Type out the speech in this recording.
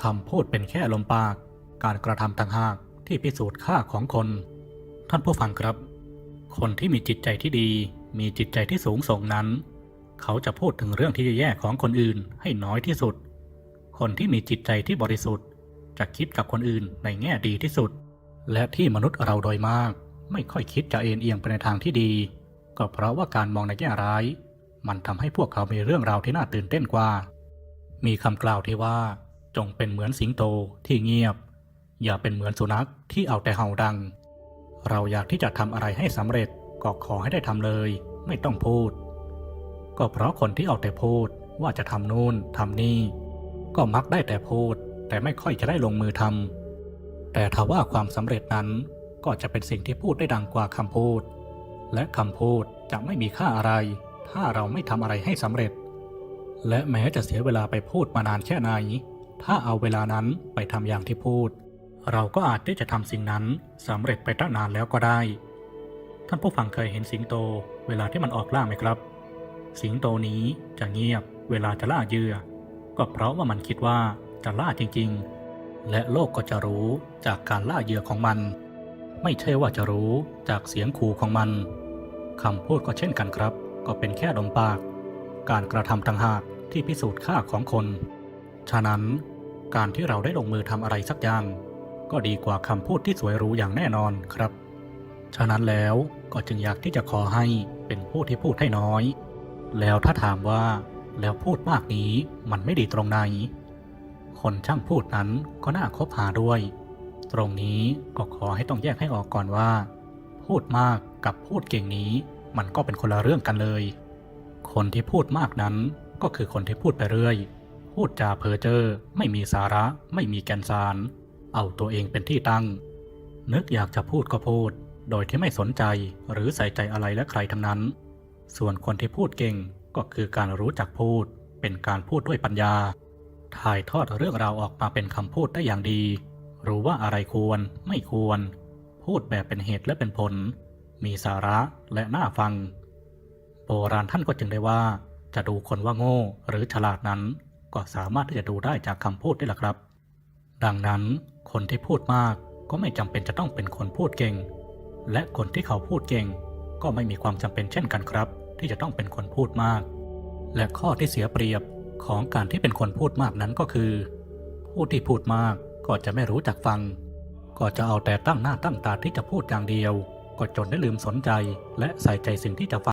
คำพูดเป็นแค่ลมปาก การกระทำต่างหากที่พิสูจน์ค่าของคน ท่านผู้ฟังครับ คนที่มีจิตใจที่ดี มีจิตใจที่สูงส่งนั้น เขาจะพูดถึงเรื่องที่แย่ของคนอื่นให้น้อยที่สุด คนที่มีจิตใจที่บริสุทธิ์ จะคิดกับคนอื่นในแง่ดีที่สุด และที่มนุษย์เราโดยมาก ไม่ค่อยคิดจะเอ็นเอียงไปในทางที่ดี ก็เพราะว่าการมองในแง่ร้าย มันทำให้พวกเขามีเรื่องราวที่น่าตื่นเต้นกว่า มีคำกล่าวที่ว่า จงเป็นเหมือนสิงโตที่เงียบ อย่าเป็นเหมือนสุนัขที่เอาแต่เห่าดัง เราอยากที่จะทำอะไรให้สำเร็จก็ขอให้ได้ทำเลย ไม่ต้องพูด ก็เพราะคนที่เอาแต่พูดว่าจะทำนู่นทำนี่ ก็มักได้แต่พูด แต่ไม่ค่อยจะได้ลงมือทำแต่ถ้าว่าความสำเร็จนั้นก็จะเป็นสิ่งที่พูดได้ดังกว่าคำพูด และคำพูดจะไม่มีค่าอะไร ถ้าเราไม่ทำอะไรให้สำเร็จ และแม้จะเสียเวลาไปพูดมานานแค่ไหน ถ้าเอาเวลานั้นไปทำอย่างที่พูด เราก็อาจที่จะทำสิ่งนั้นสำเร็จไปตั้งนานแล้วก็ได้ ท่านผู้ฟังเคยเห็นสิงโต เวลาที่มันออกล่าไหมครับ สิงโตนี้จะเงียบ เวลาจะล่าเหยื่อ ก็เพราะว่ามันคิดว่าจะล่าจริง ๆ และโลกก็จะรู้จากการล่าเหยื่อของมัน ไม่ใช่ว่าจะรู้จากเสียงขู่ของมันคำพูดก็เช่นกันครับ ก็เป็นแค่ลมปาก การกระทำต่างหากที่พิสูจน์ค่าของคน ฉะนั้น การที่เราได้ลงมือทำอะไรสักอย่าง ก็ดีกว่าคำพูดที่สวยหรูอย่างแน่นอนครับ ฉะนั้นแล้วก็จึงอยากที่จะขอให้เป็นผู้ที่พูดให้น้อย แล้วถ้าถามว่าแล้วพูดมากนี้มันไม่ดีตรงไหน คนช่างพูดนั้นก็น่าคบหาด้วย ตรงนี้ก็ขอให้ต้องแยกให้ออกก่อนว่า พูดมากกับพูดเก่งนี้ มันก็เป็นคนละเรื่องกันเลย คนที่พูดมากนั้นก็คือคนที่พูดไปเรื่อย พูดจาเพ้อเจ้อไม่มีสาระ ไม่มีแกนสาร เอาตัวเองเป็นที่ตั้ง นึกอยากจะพูดก็พูด โดยที่ไม่สนใจหรือใส่ใจอะไรและใครทั้งนั้น ส่วนคนที่พูดเก่งก็คือการรู้จักพูด เป็นการพูดด้วยปัญญา ถ่ายทอดเรื่องราวออกมาเป็นคำพูดได้อย่างดี รู้ว่าอะไรควร ไม่ควร พูดแบบเป็นเหตุและเป็นผล มีสาระและน่าฟัง โบราณท่านก็จึงได้ว่า จะดูคนว่าโง่หรือฉลาดนั้น ก็สามารถที่จะดูได้จากคำพูดนี่แหละครับ ดังนั้นคนที่พูดมากก็ไม่จำเป็นจะต้องเป็นคนพูดเก่ง และคนที่เขาพูดเก่ง ก็ไม่มีความจำเป็นเช่นกันครับ ที่จะต้องเป็นคนพูดมาก และข้อที่เสียเปรียบของการที่เป็นคนพูดมากนั้นก็คือ ผู้ที่พูดมากก็จะไม่รู้จักฟัง ก็จะเอาแต่ตั้งหน้าตั้งตาที่จะพูดอย่างเดียว ก็จนได้ลืมสนใจ และใส่ใจสิ่งที่จะฟัง